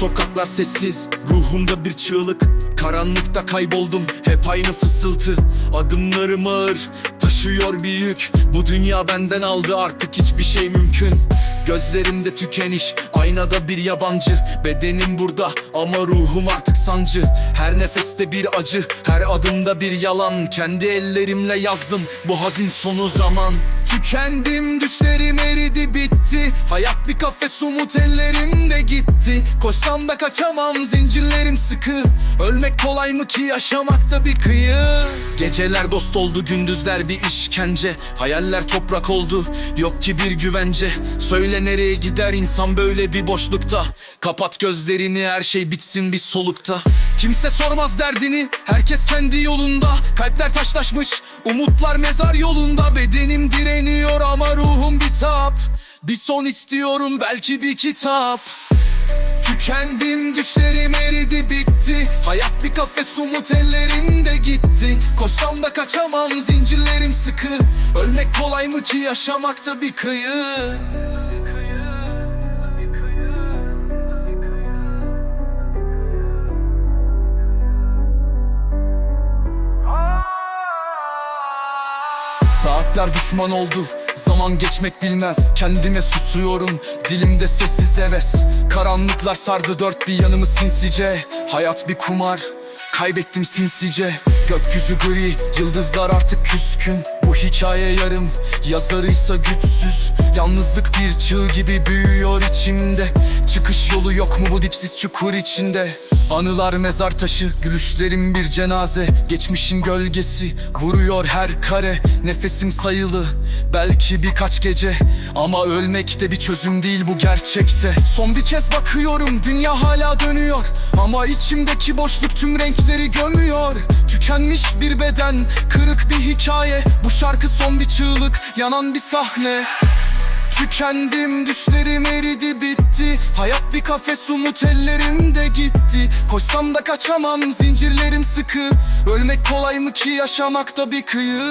Sokaklar sessiz, ruhumda bir çığlık. Karanlıkta kayboldum, hep aynı fısıltı. Adımlarım ağır, taşıyor bir yük. Bu dünya benden aldı artık hiçbir şey mümkün. Gözlerimde tükeniş, aynada bir yabancı. Bedenim burada ama ruhum artık sancı. Her nefeste bir acı, her adımda bir yalan. Kendi ellerimle yazdım bu hazin sonu zaman Tükendim, düşlerim eridi bitti. Hayat bir kafes umut ellerimde gitti. Koşsam da kaçamam, zincirlerim sıkı. Ölmek kolay mı ki yaşamakta bir kıyı. Geceler dost oldu, gündüzler bir işkence. Hayaller toprak oldu, yok ki bir güvence. Söyle nereye gider insan böyle bir boşlukta? Kapat gözlerini her şey bitsin bir solukta Kimse sormaz derdini, herkes kendi yolunda. Kalpler taşlaşmış, umutlar mezar yolunda. Bedenim direniyor ama ruhum bitap Bir son istiyorum belki bir kitap. Tükendim düşlerim eridi bitti. Hayat bir kafes umut ellerimde gitti. Koşsam da kaçamam zincirlerim sıkı. Ölmek kolay mı ki yaşamakta bir kıyı Saatler düşman oldu. Zaman geçmek bilmez. Kendime susuyorum. Dilimde sessiz heves. Karanlıklar sardı dört bir yanımı sinsice. Hayat bir kumar. Kaybettim sinsice. Gökyüzü gri. Yıldızlar artık küskün. Bu hikaye yarım. Yazarıysa güçsüz. Yalnızlık bir çığ gibi büyüyor içimde. Çıkış yolu yok mu bu dipsiz çukur içinde Anılar mezar taşı, gülüşlerim bir cenaze. Geçmişin gölgesi, vuruyor her kare. Nefesim sayılı, belki birkaç gece. Ama ölmek de bir çözüm değil bu gerçekte. Son bir kez bakıyorum, dünya hala dönüyor. Ama içimdeki boşluk tüm renkleri gömüyor. Tükenmiş bir beden, kırık bir hikaye. Bu şarkı son bir çığlık, yanan bir sahne Tükendim düşlerim eridi bitti. Hayat bir kafes umut ellerimde gitti. Koşsam da kaçamam zincirlerim sıkı. Ölmek kolay mı ki yaşamakta bir kıyı